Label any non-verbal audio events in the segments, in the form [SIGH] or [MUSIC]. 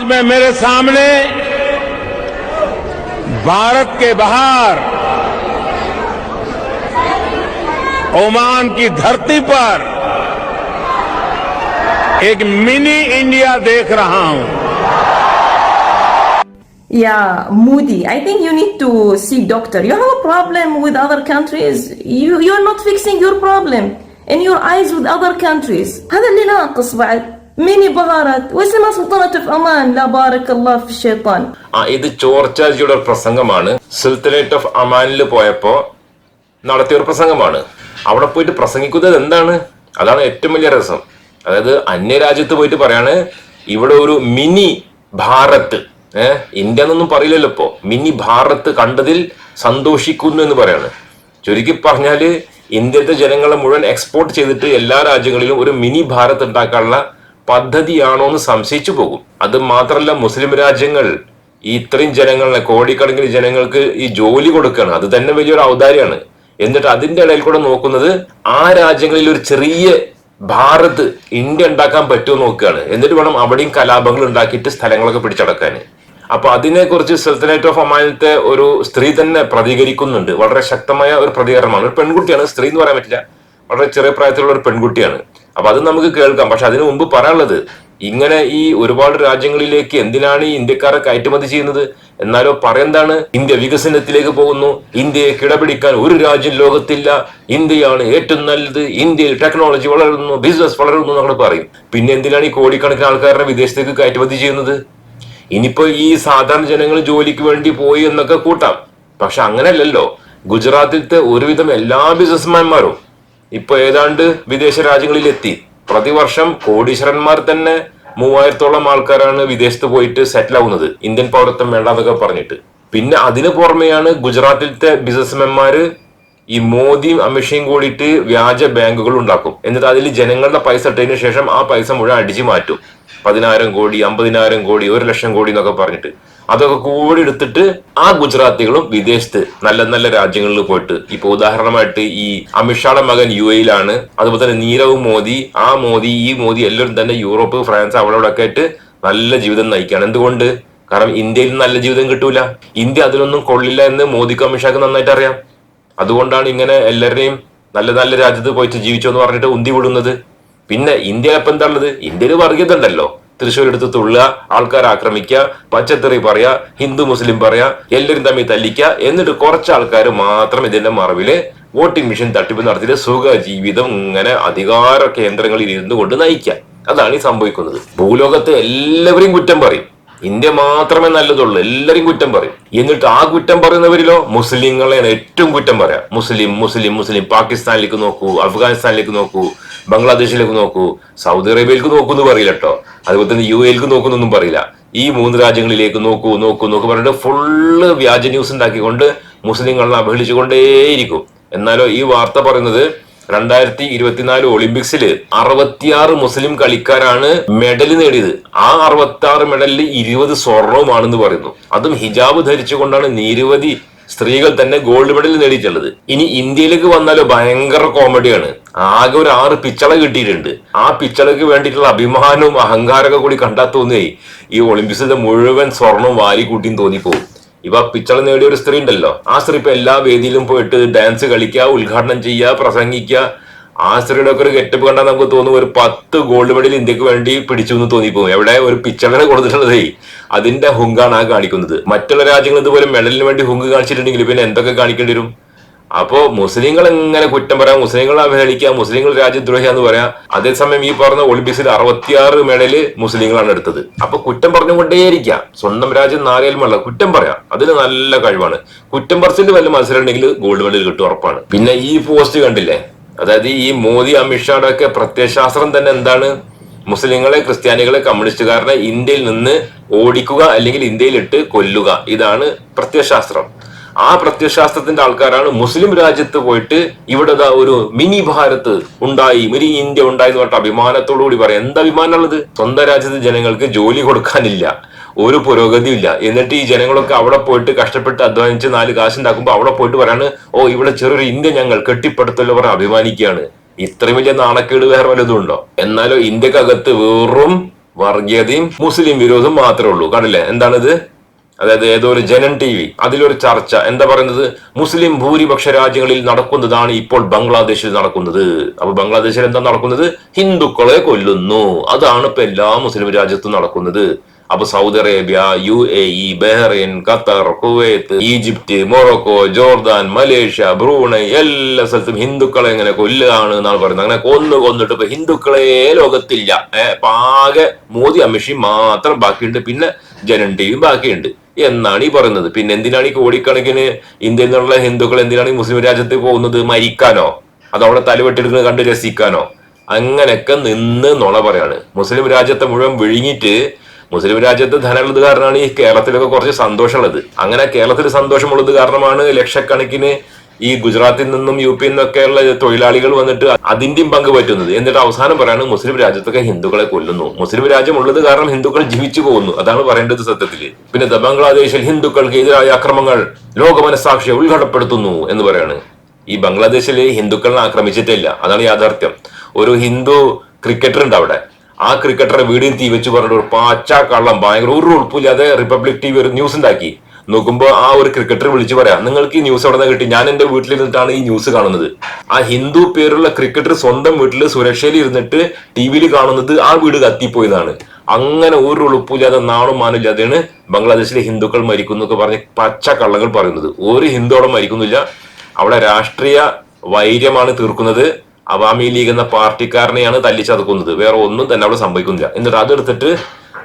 आज मैं मेरे सामने भारत के बाहर ओमान की धरती पर एक मिनी इंडिया देख रहा हूं Yeah, Moody. I think you need to see doctor. You have a problem with other countries. You you're not fixing your problem in your eyes with other countries. هذا اللي ناقص بعد. മിനി ബഹാറത്ത് വസ്ലിമ സുൽത്താനത്ത് അമാൻ ലാ ബാറക് അല്ലാഹ് ഫി ഷൈത്താൻ ആ ഇത് ചോർച്ചാജിയുടെ ഒരു പ്രസംഗമാണ്. സുൽത്തനേറ്റ് ഓഫ് അമാനിൽ പോയപ്പോ നടത്തിയ ഒരു പ്രസംഗമാണ്. അവിടെ പോയിട്ട് പ്രസംഗിക്കുന്നത് എന്താണ്? അതാണ് ഏറ്റവും വലിയ രസം. അതായത് അന്യരാജ്യത്ത് പോയിട്ട് പറയാണ് ഇവിടെ ഒരു മിനി ഭാരത്. ഏഹ് ഇന്ത്യ എന്നൊന്നും പറയില്ലല്ലോ ഇപ്പോ. മിനി ഭാരത് കണ്ടതിൽ സന്തോഷിക്കുന്നു എന്ന് പറയാണ്. ചുരുക്കി പറഞ്ഞാൽ ഇന്ത്യത്തെ ജനങ്ങളെ മുഴുവൻ എക്സ്പോർട്ട് ചെയ്തിട്ട് എല്ലാ രാജ്യങ്ങളിലും ഒരു മിനി ഭാരത് ഉണ്ടാക്കാനുള്ള പദ്ധതിയാണോ എന്ന് സംശയിച്ചു പോകും. അത് മാത്രമല്ല മുസ്ലിം രാജ്യങ്ങൾ ഈ ഇത്രയും ജനങ്ങളെ കോടിക്കണക്കിന് ജനങ്ങൾക്ക് ഈ ജോലി കൊടുക്കുകയാണ് അത് തന്നെ വലിയൊരു ഔദാര്യമാണ്. എന്നിട്ട് അതിന്റെ ഇടയിൽ കൂടെ നോക്കുന്നത് ആ രാജ്യങ്ങളിൽ ഒരു ചെറിയ ഭാരത് ഇന്ത്യ ഉണ്ടാക്കാൻ പറ്റുമോ നോക്കുകയാണ്. എന്നിട്ട് വേണം അവിടെയും കലാപങ്ങൾ ഉണ്ടാക്കിയിട്ട് സ്ഥലങ്ങളൊക്കെ പിടിച്ചടക്കാൻ. അപ്പൊ അതിനെക്കുറിച്ച് സൽത്തനേറ്റ് ഓഫ് അമാനത്തെ ഒരു സ്ത്രീ തന്നെ പ്രതികരിക്കുന്നുണ്ട്. വളരെ ശക്തമായ ഒരു പ്രതികരണമാണ്. ഒരു പെൺകുട്ടിയാണ്. സ്ത്രീ എന്ന് പറയാൻ പറ്റില്ല. വളരെ ചെറിയ പ്രായത്തിലുള്ള ഒരു പെൺകുട്ടിയാണ്. അപ്പൊ അത് നമുക്ക് കേൾക്കാം. പക്ഷെ അതിനു മുമ്പ് പറയാനുള്ളത് ഇങ്ങനെ ഈ ഒരുപാട് രാജ്യങ്ങളിലേക്ക് എന്തിനാണ് ഈ ഇന്ത്യക്കാരെ കയറ്റുമതി ചെയ്യുന്നത്? എന്നാലോ പറയെന്താണ്? ഇന്ത്യ വികസനത്തിലേക്ക് പോകുന്നു. ഇന്ത്യയെ കിടപിടിക്കാൻ ഒരു രാജ്യം ലോകത്തില്ല. ഇന്ത്യയാണ് ഏറ്റവും നല്ലത്. ഇന്ത്യയിൽ ടെക്നോളജി വളരുന്നു ബിസിനസ് വളരുന്നു എന്നൊക്കെ പറയും. പിന്നെ എന്തിനാണ് ഈ കോടിക്കണക്കിന് ആൾക്കാരെ വിദേശത്തേക്ക് കയറ്റുമതി ചെയ്യുന്നത്? ഇനിയിപ്പോ ഈ സാധാരണ ജനങ്ങൾ ജോലിക്ക് വേണ്ടി പോയി എന്നൊക്കെ കൂട്ടാം. പക്ഷെ അങ്ങനെയല്ലല്ലോ. ഗുജറാത്തിലത്തെ ഒരുവിധം എല്ലാ ബിസിനസ്മാന്മാരും ഇപ്പൊ ഏതാണ്ട് വിദേശ രാജ്യങ്ങളിൽ എത്തി പ്രതിവർഷം കോടീശ്വരന്മാർ തന്നെ മൂവായിരത്തോളം ആൾക്കാരാണ് വിദേശത്ത് പോയിട്ട് സെറ്റിൽ ആവുന്നത്. ഇന്ത്യൻ പൗരത്വം വേണ്ടാന്നൊക്കെ പറഞ്ഞിട്ട്. പിന്നെ അതിന് പുറമെയാണ് ഗുജറാത്തിലത്തെ ബിസിനസ്മാൻമാര് ഈ മോദിയും അമിഷയും കൂടിയിട്ട് വ്യാജ ബാങ്കുകൾ ഉണ്ടാക്കും. എന്നിട്ട് അതിൽ ജനങ്ങളുടെ പൈസ ഇട്ടതിന് ശേഷം ആ പൈസ മുഴുവൻ അടിച്ചു മാറ്റും. പതിനായിരം കോടി അമ്പതിനായിരം കോടി ഒരു ലക്ഷം കോടി എന്നൊക്കെ പറഞ്ഞിട്ട്. അതൊക്കെ കൂടി എടുത്തിട്ട് ആ ഗുജറാത്തികളും വിദേശത്ത് നല്ല നല്ല രാജ്യങ്ങളിൽ പോയിട്ട്. ഇപ്പൊ ഉദാഹരണമായിട്ട് ഈ അമിത്ഷായുടെ മകൻ യു എയിലാണ് അതുപോലെ തന്നെ നീരവ് മോദി ആ മോദി ഈ മോദി എല്ലാവരും തന്നെ യൂറോപ്പ് ഫ്രാൻസ് അവിടെ അവിടെ ഒക്കെ ആയിട്ട് നല്ല ജീവിതം നയിക്കുകയാണ്. എന്തുകൊണ്ട്? കാരണം ഇന്ത്യയിൽ നല്ല ജീവിതം കിട്ടൂല. ഇന്ത്യ അതിലൊന്നും കൊള്ളില്ല എന്ന് മോദിക്കും അമിത്ഷാക്ക് നന്നായിട്ട് അറിയാം. അതുകൊണ്ടാണ് ഇങ്ങനെ എല്ലാവരുടെയും നല്ല നല്ല രാജ്യത്ത് പോയിട്ട് ജീവിച്ചോ എന്ന് പറഞ്ഞിട്ട് ഉന്തി വിടുന്നത്. പിന്നെ ഇന്ത്യ ഇപ്പം എന്താ ഉള്ളത്? ഇന്ത്യയിൽ വർഗീയത ഉണ്ടല്ലോ തൃശ്ശൂർ എടുത്ത് തുള്ളുക ആൾക്കാരെ ആക്രമിക്കുക പച്ചത്തെറി പറയാ ഹിന്ദു മുസ്ലിം പറയാ എല്ലാവരും തമ്മിൽ തല്ലിക്കുക എന്നിട്ട് കുറച്ച് ആൾക്കാർ മാത്രം ഇതിന്റെ മറവിൽ വോട്ടിംഗ് മെഷീൻ തട്ടിപ്പ് നടത്തിയിട്ട് സുഖ ജീവിതം ഇങ്ങനെ അധികാര കേന്ദ്രങ്ങളിൽ ഇരുന്നു കൊണ്ട് നയിക്കുക. അതാണ് ഈ സംഭവിക്കുന്നത്. ഭൂലോകത്തെ എല്ലാവരെയും കുറ്റം പറയും. ഇന്ത്യ മാത്രമേ നല്ലതുള്ളൂ എല്ലാരും കുറ്റം പറയും. എന്നിട്ട് ആ കുറ്റം പറയുന്നവരിലോ മുസ്ലിങ്ങളെയാണ് ഏറ്റവും കുറ്റം പറയാം. മുസ്ലിം മുസ്ലിം മുസ്ലിം. പാകിസ്ഥാനിലേക്ക് നോക്കൂ അഫ്ഗാനിസ്ഥാനിലേക്ക് നോക്കൂ. ബംഗ്ലാദേശിലേക്ക് നോക്കൂ സൗദി അറേബ്യയിലേക്ക് നോക്കൂ എന്ന് പറയില്ല കേട്ടോ അതുപോലെ തന്നെ യു എയിലേക്ക് നോക്കുന്നൊന്നും പറയില്ല. ഈ മൂന്ന് രാജ്യങ്ങളിലേക്ക് നോക്കൂ നോക്കൂ നോക്കൂ പറഞ്ഞിട്ട് ഫുള്ള് വ്യാജ ന്യൂസ് ഉണ്ടാക്കിക്കൊണ്ട് മുസ്ലിങ്ങളെ അപഹരിച്ചുകൊണ്ടേയിരിക്കും എന്നാലോ ഈ വാർത്ത പറയുന്നത് രണ്ടായിരത്തി ഇരുപത്തിനാല് ഒളിമ്പിക്സിൽ അറുപത്തിയാറ് മുസ്ലിം കളിക്കാരാണ് മെഡൽ നേടിയത്. ആ അറുപത്തി ആറ് മെഡലിൽ ഇരുപത് സ്വർണവുമാണെന്ന് പറയുന്നു. അതും ഹിജാബ് ധരിച്ചുകൊണ്ടാണ് നിരവധി സ്ത്രീകൾ തന്നെ ഗോൾഡ് മെഡൽ നേടിയിട്ടുള്ളത്. ഇനി ഇന്ത്യയിലേക്ക് വന്നാലോ ഭയങ്കര കോമഡിയാണ് ആകെ ഒരു ആറ് പിച്ചള കിട്ടിയിട്ടുണ്ട്. ആ പിച്ചളക്ക് വേണ്ടിയിട്ടുള്ള അഭിമാനവും അഹങ്കാരമൊക്കെ കൂടി കണ്ടാൽ തോന്നുകയെ ഈ ഒളിമ്പിക്സിന്റെ മുഴുവൻ സ്വർണവും വാരി കൂട്ടിയും തോന്നിപ്പോകും ഇവ പിച്ചള നേടിയ ഒരു സ്ത്രീ ഉണ്ടല്ലോ. ആ സ്ത്രീ ഇപ്പൊ എല്ലാ വേദിയിലും പോയിട്ട് ഡാൻസ് കളിക്കുക ഉദ്ഘാടനം ചെയ്യുക പ്രസംഗിക്കുക. ആ സ്ത്രീയുടെ ഒക്കെ ഒരു ഗെറ്റപ്പ് കണ്ടാൽ നമുക്ക് തോന്നും ഒരു പത്ത് ഗോൾഡ് മെഡൽ ഇന്ത്യയ്ക്ക് വേണ്ടി പിടിച്ചു എന്ന് തോന്നിപ്പോകും എവിടെ? ഒരു പിച്ചളനെ കൊടുത്തിട്ടുള്ളതേ. അതിന്റെ ഹുങ്കാണ് ആ കാണിക്കുന്നത്. മറ്റുള്ള രാജ്യങ്ങൾ ഇതുപോലെ മെഡലിന് വേണ്ടി ഹുങ്ക് കാണിച്ചിട്ടുണ്ടെങ്കിൽ പിന്നെ എന്തൊക്കെ കാണിക്കേണ്ടി വരും? അപ്പോ മുസ്ലിങ്ങൾ എങ്ങനെ കുറ്റം പറയാം? മുസ്ലിങ്ങൾ അവഹേളിക്കുക മുസ്ലിങ്ങൾ രാജ്യദ്രോഹി എന്ന് പറയാം. അതേസമയം ഈ പറഞ്ഞ ഒളിമ്പിക്സിൽ അറുപത്തിയാറ് മെഡൽ മുസ്ലിങ്ങളാണ് എടുത്തത്. അപ്പൊ കുറ്റം പറഞ്ഞുകൊണ്ടേയിരിക്കാം. സ്വന്തം രാജ്യം നാരേൽമല്ല കുറ്റം പറയാം. അതിന് നല്ല കഴിവാണ്. കുറ്റം പറച്ചിൽ വല്ല മത്സരം ഉണ്ടെങ്കിൽ ഗോൾഡ് മെഡൽ കിട്ടും ഉറപ്പാണ്. പിന്നെ ഈ പോസ്റ്റ് കണ്ടില്ലേ? അതായത് ഈ മോദി അമിത്ഷായുടെ ഒക്കെ പ്രത്യയശാസ്ത്രം തന്നെ എന്താണ്? മുസ്ലിങ്ങളെ ക്രിസ്ത്യാനികളെ കമ്മ്യൂണിസ്റ്റുകാരനെ ഇന്ത്യയിൽ നിന്ന് ഓടിക്കുക അല്ലെങ്കിൽ ഇന്ത്യയിൽ ഇട്ട് കൊല്ലുക. ഇതാണ് പ്രത്യയശാസ്ത്രം. ആ പ്രത്യയശാസ്ത്രത്തിന്റെ ആൾക്കാരാണ് മുസ്ലിം രാജ്യത്ത് പോയിട്ട് ഇവിടെ ഒരു മിനി ഭാരത് ഉണ്ടായി മിനി ഇന്ത്യ ഉണ്ടായി എന്ന് പറഞ്ഞിട്ട് അഭിമാനത്തോടു കൂടി പറയാം. എന്ത് അഭിമാനമുള്ളത്? സ്വന്തം രാജ്യത്തെ ജനങ്ങൾക്ക് ജോലി കൊടുക്കാനില്ല. ഒരു പുരോഗതിയും ഇല്ല. എന്നിട്ട് ഈ ജനങ്ങളൊക്കെ അവിടെ പോയിട്ട് കഷ്ടപ്പെട്ട് അധ്വാനിച്ച് നാല് കാശുണ്ടാക്കുമ്പോൾ അവിടെ പോയിട്ട് പറയാണ് ഓ ഇവിടെ ചെറിയൊരു ഇന്ത്യ ഞങ്ങൾ കെട്ടിപ്പടുത്തല്ലോ പറഞ്ഞ് അഭിമാനിക്കുകയാണ്. ഇത്രയും വലിയ നാണക്കേട് വേറെ വല്ലതും ഉണ്ടോ? എന്നാലോ ഇന്ത്യക്കകത്ത് വെറും വർഗീയതയും മുസ്ലിം വിരോധവും മാത്രമേ ഉള്ളൂ. കണ്ടില്ലേ? എന്താണിത്? അതായത് ഏതോ ഒരു ജനൻ ടി വി. അതിലൊരു ചർച്ച. എന്താ പറയുന്നത്? മുസ്ലിം ഭൂരിപക്ഷ രാജ്യങ്ങളിൽ നടക്കുന്നതാണ് ഇപ്പോൾ ബംഗ്ലാദേശിൽ നടക്കുന്നത്. അപ്പൊ ബംഗ്ലാദേശിൽ എന്താ നടക്കുന്നത്? ഹിന്ദുക്കളെ കൊല്ലുന്നു. അതാണ് ഇപ്പൊ എല്ലാ മുസ്ലിം രാജ്യത്തും നടക്കുന്നത്. അപ്പൊ Saudi Arabia U A E Bahrain Qatar Kuwait Egypt Morocco Jordan Malaysia Brunei എല്ലാ സ്ഥലത്തും ഹിന്ദുക്കളെ എങ്ങനെ കൊല്ലുകയാണ് എന്നാണ് പറയുന്നത്. അങ്ങനെ കൊന്നു കൊന്നിട്ട് ഇപ്പൊ ഹിന്ദുക്കളെ ലോകത്തില്ല. ആകെ മോദി അമിഷി മാത്രം ബാക്കിയുണ്ട്. പിന്നെ ജനൻ ബാക്കിയുണ്ട്. എന്നാണ് ഈ പറയുന്നത്. പിന്നെ എന്തിനാണ് ഈ കോടിക്കണക്കിന് ഇന്ത്യയിൽ നിന്നുള്ള ഹിന്ദുക്കൾ എന്തിനാണ് ഈ മുസ്ലിം രാജ്യത്ത് പോകുന്നത്? മരിക്കാനോ? അത് അവിടെ തലവെട്ടെടുക്കുന്നത് കണ്ട് രസിക്കാനോ? അങ്ങനെയൊക്കെ നിന്ന് നുള പറയാണ്. മുസ്ലിം രാജ്യത്തെ മുഴുവൻ വിഴുങ്ങിയിട്ട് മുസ്ലിം രാജ്യത്ത് ധനമുള്ളത് കാരണമാണ് ഈ കേരളത്തിലൊക്കെ കുറച്ച് സന്തോഷമുള്ളത്. അങ്ങനെ കേരളത്തിൽ സന്തോഷമുള്ളത് കാരണമാണ് ലക്ഷക്കണക്കിന് ഈ ഗുജറാത്തിൽ നിന്നും യു പിയിൽ നിന്നൊക്കെയുള്ള തൊഴിലാളികൾ വന്നിട്ട് അതിന്റെയും പങ്ക് പറ്റുന്നത്. എന്നിട്ട് അവസാനം പറയാണ് മുസ്ലിം രാജ്യത്തൊക്കെ ഹിന്ദുക്കളെ കൊല്ലുന്നു. മുസ്ലിം രാജ്യം ഉള്ളത് കാരണം ഹിന്ദുക്കൾ ജീവിച്ചു പോകുന്നു. അതാണ് പറയേണ്ടത് സത്യത്തിൽ പിന്നെ ബംഗ്ലാദേശിൽ ഹിന്ദുക്കൾക്ക് എതിരായ അക്രമങ്ങൾ ലോക മനസാക്ഷിയെ ഉത്കടപ്പെടുത്തുന്നു എന്ന് പറയാണ്. ഈ ബംഗ്ലാദേശിൽ ഹിന്ദുക്കളെ ആക്രമിച്ചിട്ടില്ല. അതാണ് യാഥാർത്ഥ്യം. ഒരു ഹിന്ദു ക്രിക്കറ്റർ ഉണ്ട് അവിടെ. ആ ക്രിക്കറ്ററെ വീടിന് തീ വെച്ച് പറഞ്ഞിട്ട് ഒരു പാച്ച കള്ളം ഭയങ്കര ഒരു ഉറപ്പില്ലാതെ റിപ്പബ്ലിക് ടി വി ഒരു ന്യൂസ് ഉണ്ടാക്കി. നോക്കുമ്പോ ആ ഒരു ക്രിക്കറ്റർ വിളിച്ചു പറയാം നിങ്ങൾക്ക് ഈ ന്യൂസ് എവിടെ കിട്ടി? ഞാൻ എന്റെ വീട്ടിലിരുന്നിട്ടാണ് ഈ ന്യൂസ് കാണുന്നത്. ആ ഹിന്ദു പേരുള്ള ക്രിക്കറ്റർ സ്വന്തം വീട്ടിൽ സുരക്ഷയിൽ ഇരുന്നിട്ട് ടി വിയിൽ കാണുന്നത് ആ വീട് കത്തിപ്പോയതാണ്. അങ്ങനെ ഒരു ഉളുപ്പില്ലാതെ നാണും മാനില്ലാതെയാണ് ബംഗ്ലാദേശിലെ ഹിന്ദുക്കൾ മരിക്കുന്നു എന്നൊക്കെ പറഞ്ഞ് പച്ച കള്ളങ്ങൾ പറയുന്നത്. ഒരു ഹിന്ദു അവിടെ മരിക്കുന്നില്ല. അവിടെ രാഷ്ട്രീയ വൈര്യമാണ് തീർക്കുന്നത്. അവാമി ലീഗ് എന്ന പാർട്ടിക്കാരനെയാണ് തല്ലിച്ചതക്കുന്നത് വേറെ ഒന്നും തന്നെ അവിടെ സംഭവിക്കുന്നില്ല. എന്നിട്ട് അതെടുത്തിട്ട്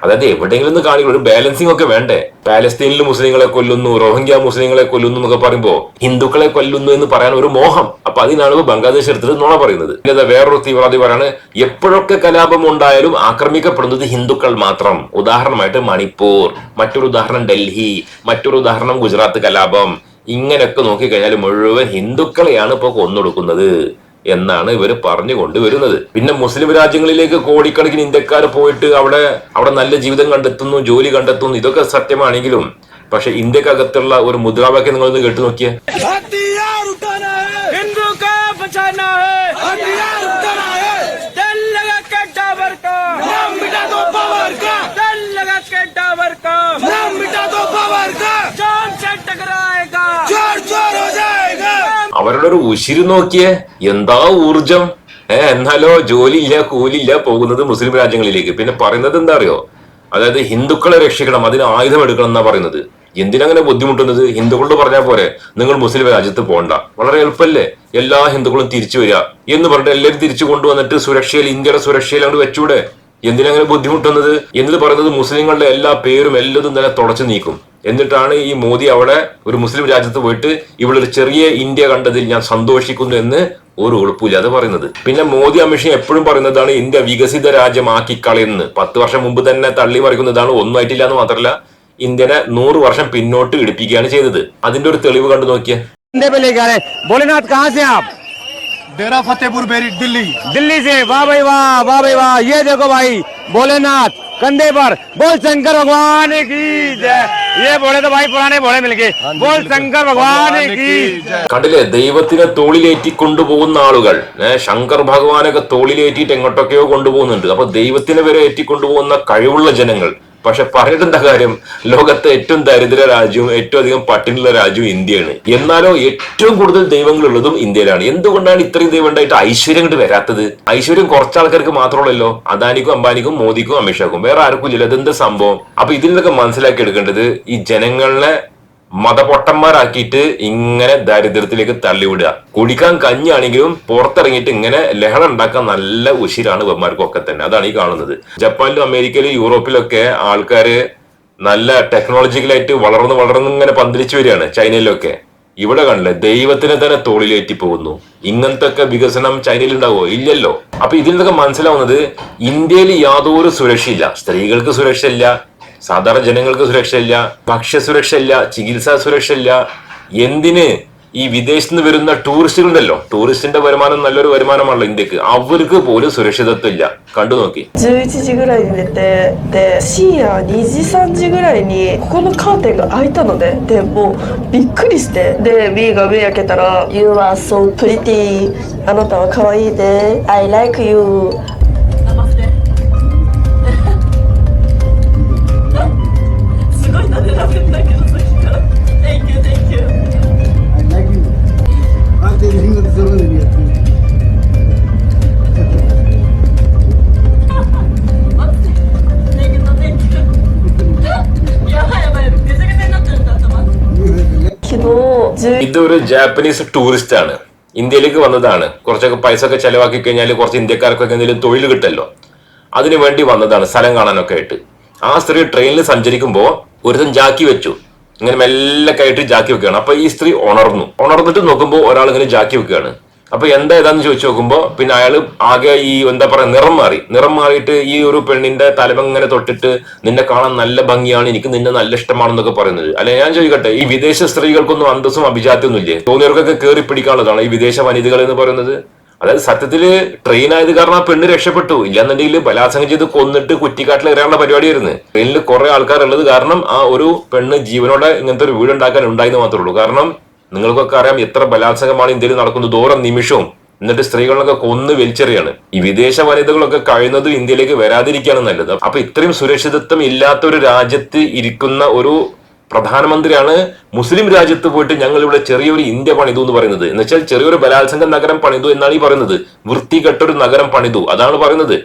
അതായത് എവിടെയെങ്കിലും ഒന്ന് കാണിക്കണം ഒരു ബാലൻസിങ് ഒക്കെ വേണ്ടേ? പാലസ്തീനിൽ മുസ്ലിങ്ങളെ കൊല്ലുന്നു റോഹിംഗ്യ മുസ്ലിങ്ങളെ കൊല്ലുന്നു എന്നൊക്കെ പറയുമ്പോൾ ഹിന്ദുക്കളെ കൊല്ലുന്നു എന്ന് പറയാൻ ഒരു മോഹം. അപ്പൊ അതിനാണ് ബംഗ്ലാദേശ് എടുത്തിട്ട് നുണ പറയുന്നത്. പിന്നെ വേറൊരു തീവ്രവാദി പറയാണ് എപ്പോഴൊക്കെ കലാപം ഉണ്ടായാലും ആക്രമിക്കപ്പെടുന്നത് ഹിന്ദുക്കൾ മാത്രം. ഉദാഹരണമായിട്ട് മണിപ്പൂർ മറ്റൊരു ഉദാഹരണം ഡൽഹി മറ്റൊരു ഉദാഹരണം ഗുജറാത്ത് കലാപം. ഇങ്ങനെയൊക്കെ നോക്കിക്കഴിഞ്ഞാൽ മുഴുവൻ ഹിന്ദുക്കളെയാണ് ഇപ്പൊ കൊന്നൊടുക്കുന്നത്. എന്നാണ് ഇവർ പറഞ്ഞുകൊണ്ട് വരുന്നത് പിന്നെ മുസ്ലിം രാജ്യങ്ങളിലേക്ക് കോടിക്കണക്കിന് ഇന്ത്യക്കാർ പോയിട്ട് അവിടെ അവിടെ നല്ല ജീവിതം കണ്ടെത്തുന്നു ജോലി കണ്ടെത്തുന്നു ഇതൊക്കെ സത്യമാണെങ്കിലും പക്ഷെ ഇന്ത്യക്കകത്തുള്ള ഒരു മുദ്രാവാക്യം നിങ്ങളൊന്ന് കേട്ടു നോക്കിയേ हथियार उठाना है हिंदू का बचाना है हथियार उठाना है दिल लगा के टावर का नाम मिटा दो पावर का दिल लगा के टावर का नाम मिटा दो पावर का जान से टकराएगा चोर चोर हो जाएगा അവരുടെ ഒരു ഉശിരി നോക്കിയേ. എന്താ ഊർജം ഏഹ് എന്നാലോ ജോലിയില്ല കൂലിയില്ല പോകുന്നത് മുസ്ലിം രാജ്യങ്ങളിലേക്ക്. പിന്നെ പറയുന്നത് എന്താ അറിയോ? അതായത് ഹിന്ദുക്കളെ രക്ഷിക്കണം അതിന് ആയുധം എടുക്കണം എന്നാ പറയുന്നത്. എന്തിനങ്ങനെ ബുദ്ധിമുട്ടുന്നത്? ഹിന്ദുക്കളോട് പറഞ്ഞാൽ പോരെ നിങ്ങൾ മുസ്ലിം രാജ്യത്ത് പോകണ്ട വളരെ എളുപ്പമല്ലേ എല്ലാ ഹിന്ദുക്കളും തിരിച്ചു വരിക. എന്ന് പറഞ്ഞിട്ട് എല്ലാവരും തിരിച്ചു കൊണ്ടുവന്നിട്ട് സുരക്ഷയിൽ ഇന്ത്യയുടെ സുരക്ഷയിൽ അങ്ങോട്ട് വെച്ചൂടെ? എന്തിനങ്ങനെ ബുദ്ധിമുട്ടുന്നത്? എന്നിട്ട് പറയുന്നത് മുസ്ലിങ്ങളുടെ എല്ലാ പേരും എല്ലാതും തന്നെ തുടച്ചു നീക്കും. എന്നിട്ടാണ് ഈ മോദി അവിടെ ഒരു മുസ്ലിം രാജ്യത്ത് പോയിട്ട് ഇവളൊരു ചെറിയ ഇന്ത്യ കണ്ടതിൽ ഞാൻ സന്തോഷിക്കുന്നു എന്ന് ഒരു ഉറപ്പില്ല പറയുന്നത്. പിന്നെ മോദി അമിഷൻ എപ്പോഴും പറയുന്നതാണ് ഇന്ത്യ വികസിത രാജ്യമാക്കി കളയുന്നത് പത്ത് വർഷം മുമ്പ് തന്നെ തള്ളി മറിക്കുന്നതാണ് ഒന്നും ആയിട്ടില്ല എന്ന് മാത്രമല്ല ഇന്ത്യനെ നൂറ് വർഷം പിന്നോട്ട് ഇടിപ്പിക്കുകയാണ് ചെയ്തത്. അതിന്റെ ഒരു തെളിവ് കണ്ടു നോക്കിയേ. ഡേറാ ഫത്തേപൂർ ബേരി ദില്ലി. ദില്ലി സേ വാ ബൈ വാ വാ ബൈ വാ. യേ ദേഖോ ഭായി ഭോലേനാഥ് भाई वाह वाह भाई वाह ये देखो भाई भोलेनाथ कंधे पर बोल शंकर भगवान की जय ये बोले तो भाई पुराने भोले मिल गए बोल शंकर भगवान की जय കണ്ടില്ലേ ദൈവത്തിനെ തോളിലേറ്റി കൊണ്ടുപോകുന്ന ആളുകൾ ഏഹ് ശങ്കർ ഭഗവാനൊക്കെ തോളിലേറ്റിയിട്ട് എങ്ങോട്ടൊക്കെയോ കൊണ്ടുപോകുന്നുണ്ട് അപ്പൊ ദൈവത്തിനെ വരെ ഏറ്റിക്കൊണ്ടുപോകുന്ന കഴിവുള്ള ജനങ്ങൾ പക്ഷെ പറഞ്ഞിട്ടെന്താ കാര്യം ലോകത്തെ ഏറ്റവും ദരിദ്ര രാജ്യവും ഏറ്റവും അധികം പട്ടിണിയുള്ള രാജ്യവും ഇന്ത്യയാണ്. എന്നാലോ ഏറ്റവും കൂടുതൽ ദൈവങ്ങളുള്ളതും ഇന്ത്യയിലാണ്. എന്തുകൊണ്ടാണ് ഇത്രയും ദൈവം ഉണ്ടായിട്ട് ഐശ്വര്യം കൊണ്ട് വരാത്തത്? ഐശ്വര്യം കുറച്ച് ആൾക്കാർക്ക് മാത്രമല്ലല്ലോ അദാനിക്കും അംബാനിക്കും മോദിക്കും അമിത്ഷാക്കും. വേറെ ആർക്കും ഇല്ല. അതെന്താ സംഭവം? അപ്പൊ ഇതിൽ നിന്നൊക്കെ മനസ്സിലാക്കി എടുക്കേണ്ടത് ഈ ജനങ്ങളെ മതപൊട്ടന്മാരാക്കിയിട്ട് ഇങ്ങനെ ദാരിദ്ര്യത്തിലേക്ക് തള്ളിവിടുക. കുടിക്കാൻ കഞ്ഞാണെങ്കിലും പുറത്തിറങ്ങിയിട്ട് ഇങ്ങനെ ലഹള ഉണ്ടാക്കാൻ നല്ല ഉശിരാണ് ഇവന്മാർക്കൊക്കെ തന്നെ. അതാണ് ഈ കാണുന്നത്. ജപ്പാനിലും അമേരിക്കയിലും യൂറോപ്പിലൊക്കെ ആൾക്കാര് നല്ല ടെക്നോളജിക്കലായിട്ട് വളർന്ന് വളർന്ന് ഇങ്ങനെ പന്തിരിച്ചു വരികയാണ് ചൈനയിലൊക്കെ. ഇവിടെ കണ്ടില്ലേ ദൈവത്തിനെ തന്നെ തോളിലേറ്റി പോകുന്നു. ഇങ്ങനത്തെ ഒക്കെ വികസനം ചൈനയിൽ ഉണ്ടാവോ? ഇല്ലല്ലോ. അപ്പൊ ഇതിൽ നിന്നൊക്കെ മനസ്സിലാവുന്നത് ഇന്ത്യയിൽ യാതൊരു സുരക്ഷയില്ല. സ്ത്രീകൾക്ക് സുരക്ഷയില്ല. സാധാരണ ജനങ്ങൾക്ക് സുരക്ഷയില്ല ഭക്ഷ്യസുരക്ഷയില്ല ചികിത്സാ സുരക്ഷയില്ല എന്തിന് ഈ വിദേശത്ത് നിന്ന് വരുന്ന ടൂറിസ്റ്റുകളുണ്ടല്ലോ ടൂറിസ്റ്റിന്റെ വരുമാനം നല്ലൊരു വരുമാനമാണല്ലോ ഇന്ത്യക്ക് അവർക്ക് പോലും സുരക്ഷിതത്വം ഇല്ല കണ്ടു നോക്കി 11時ぐらいに寝てで深夜2時3時ぐらいにここのカーテンが開いたのででもうびっくりしてで B が目開けたら「You are so pretty あなたは可愛いで I like you」 10 ഇതൊരു ജാപ്പനീസ് ടൂറിസ്റ്റ് ആണ്. ഇന്ത്യയിലേക്ക് വന്നതാണ്. കുറച്ചൊക്കെ പൈസ ഒക്കെ ചെലവാക്കി കഴിഞ്ഞാൽ കുറച്ച് ഇന്ത്യക്കാർക്കൊക്കെ എന്തെങ്കിലും തൊഴിൽ കിട്ടല്ലോ. അതിനു വേണ്ടി വന്നതാണ് സ്ഥലം കാണാനൊക്കെ ആയിട്ട്. ആ സ്ത്രീ ട്രെയിനിൽ സഞ്ചരിക്കുമ്പോൾ ഒരുത്തൻ ജാക്കി വെച്ചു. ഇങ്ങനെ മെല്ലെ കയറ്റി ജാക്കി വെക്കുകയാണ്. അപ്പൊ ഈ സ്ത്രീ ഉണർന്നു. ഉണർന്നിട്ട് നോക്കുമ്പോൾ ഒരാൾ ഇങ്ങനെ ജാക്കി വെക്കുകയാണ്. അപ്പൊ എന്താ ഏതാന്ന് ചോദിച്ചു നോക്കുമ്പോ പിന്നെ അയാൾ ആകെ ഈ എന്താ പറയാ നിറം മാറി. നിറം മാറിയിട്ട് ഈ ഒരു പെണ്ണിന്റെ തലമങ്ങനെ തൊട്ടിട്ട് നിന്നെ കാണാൻ നല്ല ഭംഗിയാണ് എനിക്ക് നിന്നെ നല്ല ഇഷ്ടമാണെന്നൊക്കെ പറയുന്നത്. അല്ലെ ഞാൻ ചോദിക്കട്ടെ ഈ വിദേശ സ്ത്രീകൾക്കൊന്നും അന്തസ്സും അഭിജാത്യൊന്നും ഇല്ലേ? തോന്നിയവർക്കൊക്കെ കയറി പിടിക്കാനുള്ളതാണ് ഈ വിദേശ വനിതകൾ എന്ന് പറയുന്നത്. അതായത് സത്യത്തിൽ ട്രെയിൻ ആയത് കാരണം ആ പെണ്ണ് രക്ഷപ്പെട്ടു. ഇല്ലാന്നുണ്ടെങ്കിൽ ബലാത്സംഗം ചെയ്ത് കൊന്നിട്ട് കുറ്റിക്കാട്ടിൽ എറിയാനുള്ള പരിപാടിയായിരുന്നു. ട്രെയിനിൽ കുറെ ആൾക്കാരുള്ളത് കാരണം ആ ഒരു പെണ്ണ് ജീവനോടെ ഇങ്ങനത്തെ ഒരു വീടുണ്ടാക്കാൻ ഉണ്ടായെന്ന് മാത്രമേ ഉള്ളൂ. കാരണം നിങ്ങൾക്കൊക്കെ അറിയാം എത്ര ബലാത്സംഗമാണ് ഇന്ത്യയിൽ നടക്കുന്നത്. ഓരോ നിമിഷവും എന്നിട്ട് സ്ത്രീകളൊക്കെ കൊന്നു വലിച്ചെറിയാണ്. ഈ വിദേശ വനിതകളൊക്കെ കഴിയുന്നതും ഇന്ത്യയിലേക്ക് വരാതിരിക്കുകയാണ് നല്ലത്. അപ്പൊ ഇത്രയും സുരക്ഷിതത്വം ഇല്ലാത്ത ഒരു രാജ്യത്ത് ഇരിക്കുന്ന ഒരു പ്രധാനമന്ത്രിയാണ് മുസ്ലിം രാജ്യത്ത് പോയിട്ട് ഞങ്ങൾ ഇവിടെ ചെറിയൊരു ഇന്ത്യ പണിതു എന്ന് പറയുന്നത്. എന്ന് വെച്ചാൽ ചെറിയൊരു ബലാത്സംഗ നഗരം പണിതു എന്നാണ് ഈ പറയുന്നത്. വൃത്തികെട്ടൊരു നഗരം പണിതു. അതാണ് പറയുന്നത്.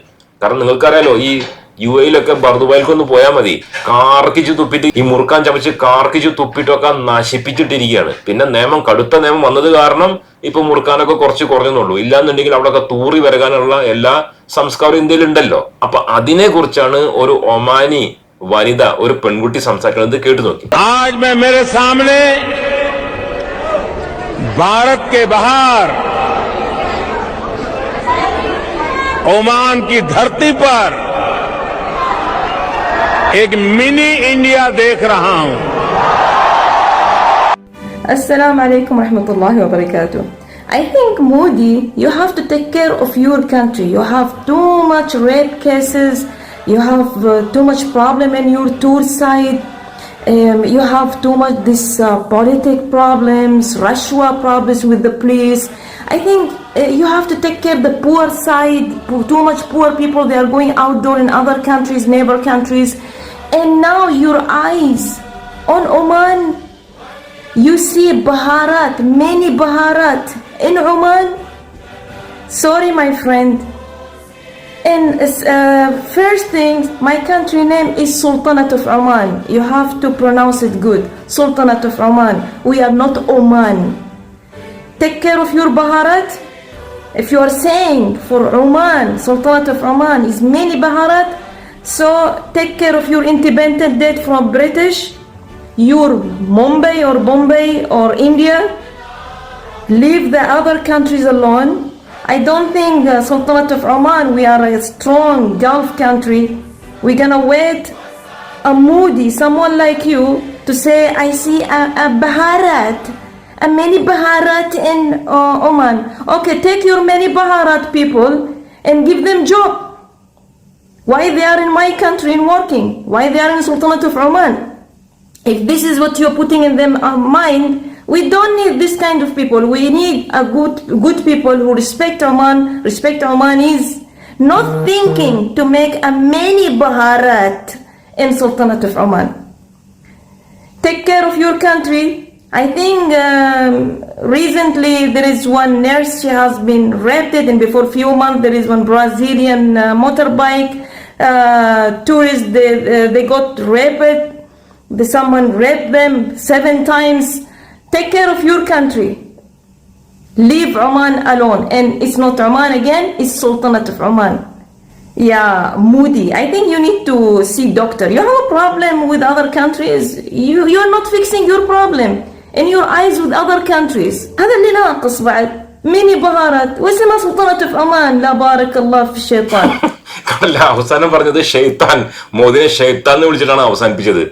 കാരണം നിങ്ങൾക്കറിയാലോ ഈ യു എയിലൊക്കെ ബർദുബായിൽക്കൊന്ന് പോയാൽ മതി കാർക്കിച്ച് തുപ്പിട്ട് ഈ മുറുക്കാൻ ചമച്ച് കാർക്കിച്ച് തുപ്പിട്ടൊക്കെ നശിപ്പിച്ചിട്ടിരിക്കുകയാണ് പിന്നെ നിയമം കടുത്ത നിയമം വന്നത് കാരണം ഇപ്പൊ മുറുക്കാനൊക്കെ കുറച്ച് കുറഞ്ഞെന്നുള്ളൂ ഇല്ലാന്നുണ്ടെങ്കിൽ അവിടെയൊക്കെ തൂറി വരകാനുള്ള എല്ലാ സംസ്കാരവും ഇന്ത്യയിൽ ഉണ്ടല്ലോ അപ്പൊ അതിനെ കുറിച്ചാണ് ഒരു ഒമാനി വനിത ഒരു പെൺകുട്ടി സംസാരിക്കുന്നത് കേട്ടു നോക്കി आज मैं मेरे सामने भारत के बाहर ओमान की धरती पर एक मिनी इंडिया देख रहा हूं Assalamu alaikum warahmatullahi wabarakatuh. I think Modi, you have to take care of your country. You have too much rape cases. You have uh, too much problem in your tour side. Um, you have too much this uh, politic problems, Rashwa problems with the police. I think uh, you have to take care the poor side. Too much poor people. They are going outdoor in other countries, neighbor countries, and now your eyes on Oman you see Baharat, many Baharat in Oman. Sorry, my friend. And uh, first thing, my country name is Sultanate of Oman. You have to pronounce it good. Sultanate of Oman. We are not Oman. Take care of your Baharat. If you are saying for Oman, Sultanate of Oman is many Baharat, so take care of your independent date from British your Mumbai or Bombay or India, leave the other countries alone. I don't think uh, Sultanate of Oman, we are a strong Gulf country. We're gonna wait a moody, someone like you, to say, I see a, a Baharat, a many Baharat in uh, Oman. Okay, take your many Baharat people and give them job. Why they are in my country and working? Why they are in Sultanate of Oman? if this is what you're putting in them uh, mind we don't need this kind of people. We need a good good people who respect oman. Respect omanis not thinking to make a many baharat in sultanate of oman. Take care of your country. I think um, recently there is one nurse she has been raped and before few months there is one brazilian uh, motorbike uh, tourist they, uh, they got raped the someone raped them seven times. Take care of your country. Leave Oman alone. And it's not Oman again, it's Sultanate of Oman. Yeah, Moody. I think you need to see doctor. You have a problem with other countries. You you're not fixing your problem. In your eyes with other countries. هذا اللي ناقص بعد. ميني بهارات واسمها سلطنة في أمان لا بارك الله في الشيطان [LAUGHS] അല്ല അവസാനം പറഞ്ഞത് ഷെയ്ത്താൻ. മോദിനെ ഷെയ്ത്താൻ എന്ന് വിളിച്ചിട്ടാണ് അവസാനിപ്പിച്ചത്.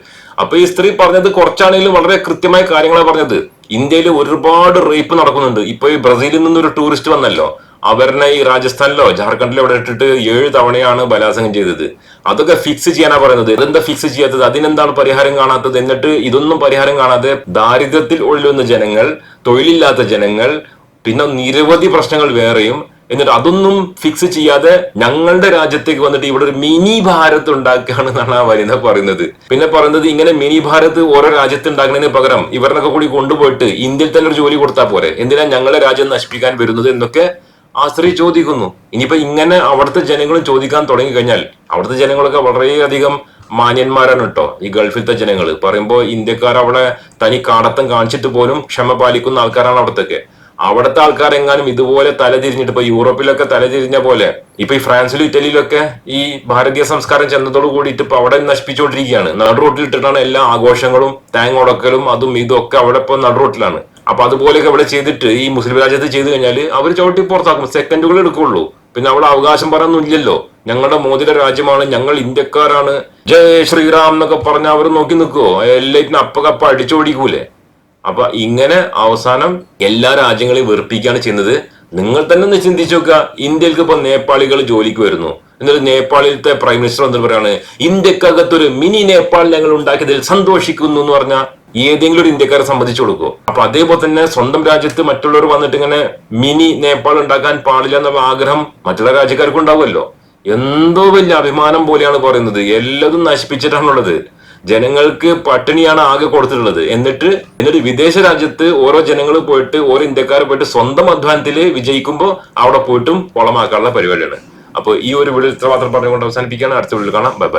അപ്പൊ ഈ സ്ത്രീ പറഞ്ഞത് കുറച്ചാണെങ്കിലും വളരെ കൃത്യമായ കാര്യങ്ങളാണ് പറഞ്ഞത്. ഇന്ത്യയിൽ ഒരുപാട് റേപ്പ് നടക്കുന്നുണ്ട്. ഇപ്പൊ ഈ ബ്രസീലിൽ നിന്നൊരു ടൂറിസ്റ്റ് വന്നല്ലോ. അവരനെ ഈ രാജസ്ഥാനിലോ ജാർഖണ്ഡിലോ ഇവിടെ ഇട്ടിട്ട് ഏഴ് തവണയാണ് ബലാത്സംഗം ചെയ്തത്. അതൊക്കെ ഫിക്സ് ചെയ്യാനാ പറയുന്നത്. ഇതെന്താ ഫിക്സ് ചെയ്യാത്തത്? അതിനെന്താണ് പരിഹാരം കാണാത്തത്? എന്നിട്ട് ഇതൊന്നും പരിഹാരം കാണാതെ ദാരിദ്ര്യത്തിൽ ഉള്ളുന്ന ജനങ്ങൾ തൊഴിലില്ലാത്ത ജനങ്ങൾ പിന്നെ നിരവധി പ്രശ്നങ്ങൾ വേറെയും എന്നിട്ട് അതൊന്നും ഫിക്സ് ചെയ്യാതെ ഞങ്ങളുടെ രാജ്യത്തേക്ക് വന്നിട്ട് ഇവിടെ ഒരു മിനി ഭാരത് ഉണ്ടാക്കുകയാണെന്നാണ് ആ വനിത പറയുന്നത്. പിന്നെ പറയുന്നത് ഇങ്ങനെ മിനി ഭാരത് ഓരോ രാജ്യത്ത് ഉണ്ടാക്കുന്നതിന് പകരം ഇവരുടെയൊക്കെ കൂടി കൊണ്ടുപോയിട്ട് ഇന്ത്യയിൽ തന്നെ ഒരു ജോലി കൊടുത്താൽ പോരെ. എന്തിനാ ഞങ്ങളുടെ രാജ്യം നശിപ്പിക്കാൻ വരുന്നത് എന്നൊക്കെ ആ ചോദിക്കുന്നു. ഇനിയിപ്പോ ഇങ്ങനെ അവിടുത്തെ ജനങ്ങളും ചോദിക്കാൻ തുടങ്ങി കഴിഞ്ഞാൽ അവിടുത്തെ ജനങ്ങളൊക്കെ വളരെയധികം മാന്യന്മാരാണ് കേട്ടോ ഈ ഗൾഫിലത്തെ ജനങ്ങൾ പറയുമ്പോൾ ഇന്ത്യക്കാർ അവിടെ തനി കാടത്തം കാണിച്ചിട്ട് പോലും ക്ഷമ പാലിക്കുന്ന ആൾക്കാരാണ് അവിടത്തൊക്കെ അവിടുത്തെ ആൾക്കാരെങ്ങാനും ഇതുപോലെ തലതിരിഞ്ഞിട്ട് ഇപ്പൊ യൂറോപ്പിലൊക്കെ തലതിരിഞ്ഞ പോലെ ഇപ്പൊ ഈ ഫ്രാൻസിലും ഇറ്റലിയിലും ഒക്കെ ഈ ഭാരതീയ സംസ്കാരം ചെന്നതോട് കൂടിയിട്ട് ഇപ്പൊ അവിടെ നശിപ്പിച്ചുകൊണ്ടിരിക്കുകയാണ്. നടു റോട്ടിൽ ഇട്ടിട്ടാണ് എല്ലാ ആഘോഷങ്ങളും തേങ്ങ ഉടക്കലും അതും ഇതും ഒക്കെ അവിടെ ഇപ്പൊ നടു റോട്ടിലാണ് അപ്പൊ അതുപോലെയൊക്കെ ഇവിടെ ചെയ്തിട്ട് ഈ മുസ്ലിം രാജ്യത്ത് ചെയ്തു കഴിഞ്ഞാൽ അവർ ചവിട്ടി പുറത്താക്കും സെക്കൻഡുകൾ എടുക്കുള്ളൂ. പിന്നെ അവിടെ അവകാശം പറയാനൊന്നുമില്ലല്ലോ ഞങ്ങളുടെ മോദിയുടെ രാജ്യമാണ് ഞങ്ങൾ ഇന്ത്യക്കാരാണ്. ജയ് ശ്രീറാം എന്നൊക്കെ പറഞ്ഞ അവർ നോക്കി നിൽക്കുവോ എല്ലാറ്റിനും അപ്പകപ്പ അടിച്ചോടിക്കൂലേ? അപ്പൊ ഇങ്ങനെ അവസാനം എല്ലാ രാജ്യങ്ങളെയും വെറുപ്പിക്കുകയാണ് ചെയ്യുന്നത്. നിങ്ങൾ തന്നെ ഒന്ന് ചിന്തിച്ചു നോക്കുക. ഇന്ത്യയിലേക്ക് ഇപ്പൊ നേപ്പാളികൾ ജോലിക്ക് വരുന്നു. എന്നിട്ട് നേപ്പാളിലത്തെ പ്രൈം മിനിസ്റ്റർ എന്താ പറയാണ് ഇന്ത്യക്കകത്തൊരു മിനി നേപ്പാൾ ഞങ്ങൾ ഉണ്ടാക്കിയതിൽ സന്തോഷിക്കുന്നു എന്ന് പറഞ്ഞാൽ ഏതെങ്കിലും ഒരു ഇന്ത്യക്കാരെ സംബന്ധിച്ചു കൊടുക്കുമോ അപ്പൊ അതേപോലെ തന്നെ സ്വന്തം രാജ്യത്ത് മറ്റുള്ളവർ വന്നിട്ട് ഇങ്ങനെ മിനി നേപ്പാൾ ഉണ്ടാക്കാൻ പാടില്ല എന്നുള്ള ആഗ്രഹം മറ്റുള്ള രാജ്യക്കാർക്കും ഉണ്ടാവുമല്ലോ. എന്തോ വലിയ അഭിമാനം പോലെയാണ് പറയുന്നത്. എല്ലാതും നശിപ്പിച്ചിട്ടാണുള്ളത്. ജനങ്ങൾക്ക് പട്ടിണിയാണ് ആകെ കൊടുത്തിട്ടുള്ളത്. എന്നിട്ട് എന്നിട്ട് വിദേശ രാജ്യത്ത് ഓരോ ജനങ്ങൾ പോയിട്ട് ഓരോ ഇന്ത്യക്കാർ പോയിട്ട് സ്വന്തം അധ്വാനത്തിൽ വിജയിക്കുമ്പോൾ അവിടെ പോയിട്ടും കുളമാക്കാനുള്ള പരിപാടിയാണ്. അപ്പോൾ ഈ ഒരു വീഡിയോ ഇത്ര മാത്രം പറഞ്ഞുകൊണ്ട് അവസാനിപ്പിക്കുകയാണ്. അടുത്ത വീഡിയോ കാണാം. Bye bye.